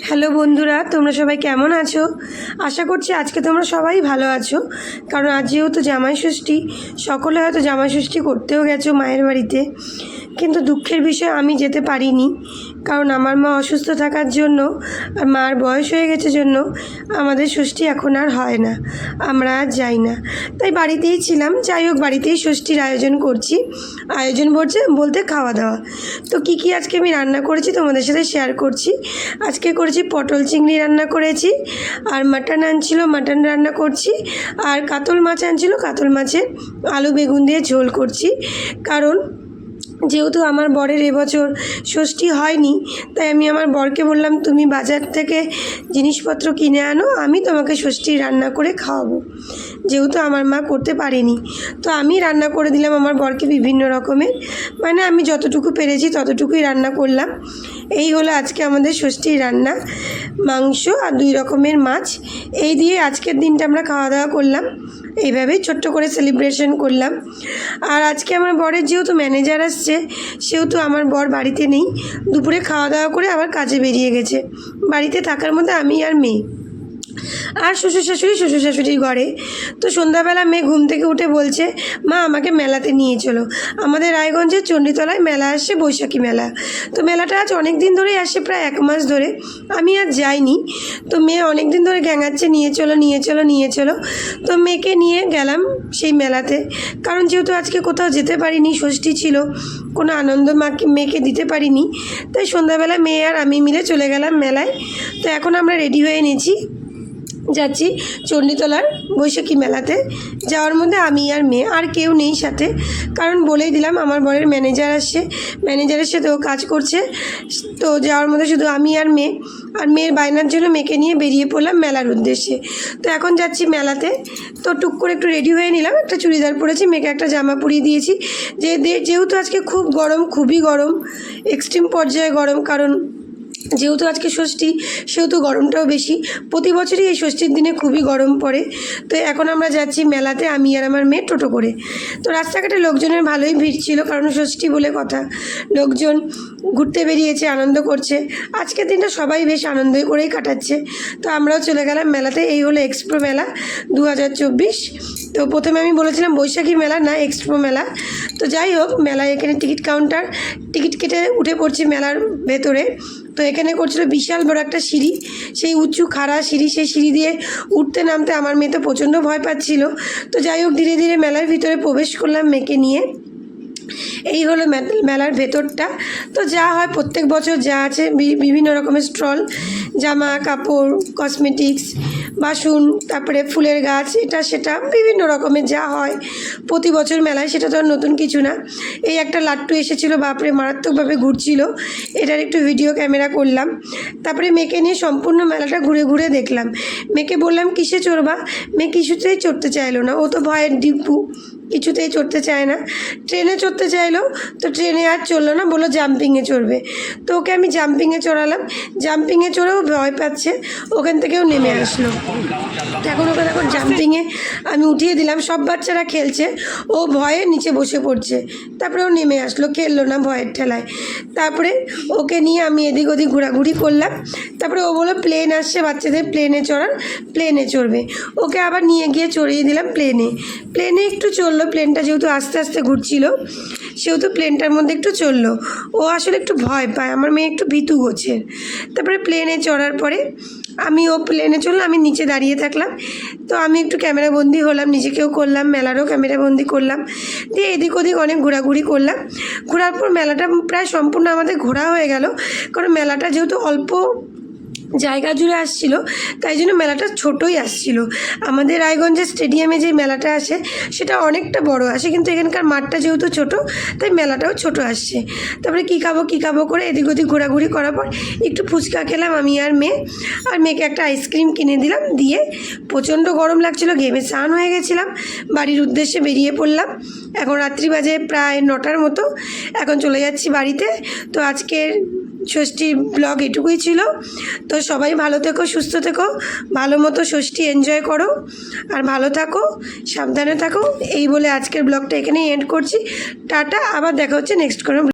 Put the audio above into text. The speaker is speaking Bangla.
হ্যালো বন্ধুরা, তোমরা সবাই কেমন আছো? আশা করছি আজকে তোমরা সবাই ভালো আছো। কারণ আজ যেহেতু জামাই ষষ্ঠী, সকলে হয়তো জামাই ষষ্ঠী করতেও গেছো মায়ের বাড়িতে। কিন্তু দুঃখের বিষয়, আমি যেতে পারিনি। কারণ আমার মা অসুস্থ থাকার জন্য আর মার বয়স হয়ে গেছে জন্য আমাদের ষষ্ঠী এখন আর হয় না। আমরা আর যাই না। তাই বাড়িতেই ছিলাম। যাই হোক, বাড়িতেই ষষ্ঠীর আয়োজন করছি। আয়োজন বলছে, বলতে খাওয়া দাওয়া। তো কী কী আজকে আমি রান্না করেছি তোমাদের সাথে শেয়ার করছি। আজকে করেছি, পটল চিংড়ি রান্না করেছি, আর মাটন আনছিল, মাটন রান্না করছি, আর কাতল মাছ আনছিল, কাতল মাছের আলু বেগুন দিয়ে ঝোল করছি। কারণ যেহেতু আমার বরের এবছর ষষ্ঠী হয়নি, তাই আমি আমার বরকে বললাম, তুমি বাজার থেকে জিনিসপত্র কিনে আনো, আমি তোমাকে ষষ্ঠী রান্না করে খাওয়াবো। যেহেতু আমার মা করতে পারেনি। তো আমি রান্না করে দিলাম, আমার বরকে বিভিন্ন রকমের। মানে আমি যতটুকু পেরেছি, ততটুকুই রান্না করলাম। এই হলো আজকে আমাদের ষষ্ঠীর রান্না, মাংস আর দুই রকমের মাছ। এই দিয়ে আজকের দিনটা আমরা খাওয়া দাওয়া করলাম। এইভাবেই ছোট্ট করে সেলিব্রেশন করলাম। আর আজকে আমার বরের যেহেতু ম্যানেজার আসছে, সেহেতু আমার বর বাড়িতে নেই, দুপুরে খাওয়া দাওয়া করে আবার কাজে বেরিয়ে গেছে। বাড়িতে থাকার মধ্যে আমি আর মেয়ে। আর শ্বশুর শাশুড়ি, শ্বশুর শাশুড়ির ঘরে। তো সন্ধ্যাবেলা মেয়ে ঘুম থেকে উঠে বলছে, মা, আমাকে মেলাতে নিয়ে চলো। আমাদের রায়গঞ্জের চণ্ডীতলায় মেলা আসছে, বৈশাখী মেলা। তো মেলাটা আজ অনেক দিন ধরেই আসে প্রায় এক মাস ধরে। আমি আর যাইনি। তো মেয়ে অনেক দিন ধরে গ্যাঙাচ্ছে, নিয়ে চলো নিয়ে চলো নিয়ে চলো। তো মেয়েকে নিয়ে গেলাম সেই মেলাতে। কারণ যেহেতু আজকে কোথাও যেতে পারিনি, ষষ্ঠী ছিল, কোনো আনন্দ মাকে, মেয়েকে দিতে পারিনি। তাই সন্ধ্যাবেলা মেয়ে আর আমি মিলে চলে গেলাম মেলায়। তো এখন আমরা রেডি হয়ে নিয়েছি যাচ্ছি চণ্ডীতলার বৈশাখী মেলাতে। যাওয়ার মধ্যে আমি আর মেয়ে আর কেউ নেই সাথে। কারণ বলেই দিলাম, আমার বরের ম্যানেজার আসছে। ম্যানেজারের সাথেও কাজ করছে। তো যাওয়ার মধ্যে শুধু আমি আর মেয়ে। আর মেয়ের বায়নার জন্য মেয়েকে নিয়ে বেরিয়ে পড়লাম মেলার উদ্দেশ্যে। তো এখন যাচ্ছি মেলাতে। তো টুক করে একটু রেডি হয়ে নিলাম। একটা চুড়িদার পরেছি, মেয়েকে একটা জামা পরিয়ে দিয়েছি। যে যেহেতু আজকে খুব গরম, খুবই গরম এক্সট্রিম পর্যায়ে গরম, কারণ যেহেতু আজকে ষষ্ঠী, সেহেতু গরমটাও বেশি। প্রতি বছরই এই ষষ্ঠীর দিনে খুবই গরম পড়ে। তো এখন আমরা যাচ্ছি মেলাতে, আমি আর আমার মেয়ে টোটো করে। তো রাস্তাঘাটে লোকজনের ভালোই ভিড় ছিল, কারণ ষষ্ঠী বলে কথা। লোকজন ঘুরতে বেরিয়েছে, আনন্দ করছে। আজকের দিনটা সবাই বেশ আনন্দ করেই কাটাচ্ছে। তো আমরাও চলে গেলাম মেলাতে, এই হলো এক্সপ্রো মেলা দু হাজার চব্বিশ। তো প্রথমে আমি বলেছিলাম বৈশাখী মেলা না এক্সপ্রো মেলা। তো যাই হোক, মেলায় এখানে টিকিট কাউন্টার, টিকিট কেটে উঠে পড়ছি মেলার ভেতরে। তো এখানে করছিল বিশাল বড় একটা সিঁড়ি। সেই উঁচু খাড়া সিঁড়ি, সেই সিঁড়ি দিয়ে উঠতে নামতে আমার মেয়ে তো প্রচণ্ড ভয় পাচ্ছিল। তো যাই হোক, ধীরে ধীরে মেলার ভিতরে প্রবেশ করলাম মেয়েকে নিয়ে। এই হলো মেলার ভেতরটা। তো যা হয়, প্রত্যেক বছর যা আছে বিভিন্ন রকমের স্টল, জামা, কাপড় কসমেটিক্স বাসন, তারপরে ফুলের গাছ, এটা, সেটা, বিভিন্ন রকমের যা হয়। প্রতি বছর মেলায় সেটা তো আর নতুন কিছু না। এই একটা লাট্টু এসেছিল, বাপরে, মারাত্মকভাবে ঘুরছিল। এটার একটু ভিডিও ক্যামেরা করলাম। তারপরে মেয়েকে নিয়ে সম্পূর্ণ মেলাটা ঘুরে ঘুরে দেখলাম। মেয়েকে বললাম, কিসে চড়বা? মেয়ে কিছুতেই চড়তে চাইলো না। ও তো ভয়ের ডিপু কিছুতেই চড়তে চায় না। ট্রেনে চড়তে চাইলো, তো ট্রেনে আর চলল না, বলল জাম্পিংয়ে চড়বে। তো ওকে আমি জাম্পিংয়ে চড়ালাম। জাম্পিংয়ে চড়েও ভয় পাচ্ছে, ওখান থেকেও নেমে আসলো। এখন ওকে দেখো জাম্পিংয়ে আমি উঠিয়ে দিলাম, সব বাচ্চারা খেলছে, ও ভয়ে নিচে বসে পড়ছে। তারপরে ও নেমে আসলো, খেললো না ভয়ের ঠেলায়। তারপরে ওকে নিয়ে আমি এদিক ওদিক ঘোরাঘুরি করলাম। তারপরে ও বলল প্লেন আসছে বাচ্চাদের প্লেনে চড়ার প্লেনে চড়বে। ওকে আবার নিয়ে গিয়ে চড়িয়ে দিলাম প্লেনে প্লেনে একটু চলল প্লেনটা যেহেতু আস্তে আস্তে ঘুরছিল, সেহেতু প্লেনটার মধ্যে একটু চলল ও আসলে একটু ভয় পায়, আমার মেয়ে একটু ভীতু গোছের তারপরে প্লেনে চড়ার পরে আমি ও প্লেনে চলল আমি নিচে দাঁড়িয়ে থাকলাম। তো আমি একটু ক্যামেরা বন্দি হলাম, নিজেকেও করলাম, মেলারও ক্যামেরা বন্দি করলাম। দিয়ে এদিক ওদিক অনেক ঘোরাঘুরি করলাম। ঘোরার পর মেলাটা প্রায় সম্পূর্ণ আমাদের ঘোরা হয়ে গেল। কারণ মেলাটা যেহেতু অল্প জায়গা জুড়ে আসছিল, তাই জন্য মেলাটা ছোটোই আসছিল। আমাদের রায়গঞ্জের স্টেডিয়ামে যে মেলাটা আসে, সেটা অনেকটা বড় আসে, কিন্তু এখানকার মাঠটা যেহেতু ছোট, তাই মেলাটাও ছোট আসছে। তারপরে কী খাব কী খাব করে এদিক ওদিক ঘোরাঘুরি করার পর একটু ফুচকা খেলাম আমি আর মেয়ে। আর মেয়েকে একটা আইসক্রিম কিনে দিলাম, দিয়ে প্রচণ্ড গরম লাগছিল, ঘেমে স্নান হয়ে গেছিলাম, বাড়ির উদ্দেশ্যে বেরিয়ে পড়লাম। এখন রাত্রি বাজে প্রায় নটার মতো, এখন চলে যাচ্ছি বাড়িতে। তো আজকের ষষ্ঠী ব্লগ এটুকুই ছিল। তো সবাই ভালো থেকো, সুস্থ থেকো, ভালো মতো ষষ্ঠী এনজয় করো আর ভালো থাকো, সাবধানে থাকো। এই বলে আজকের ব্লগটা এখানেই এন্ড করছি। টাটা, আবার দেখা হচ্ছে নেক্সট কোনো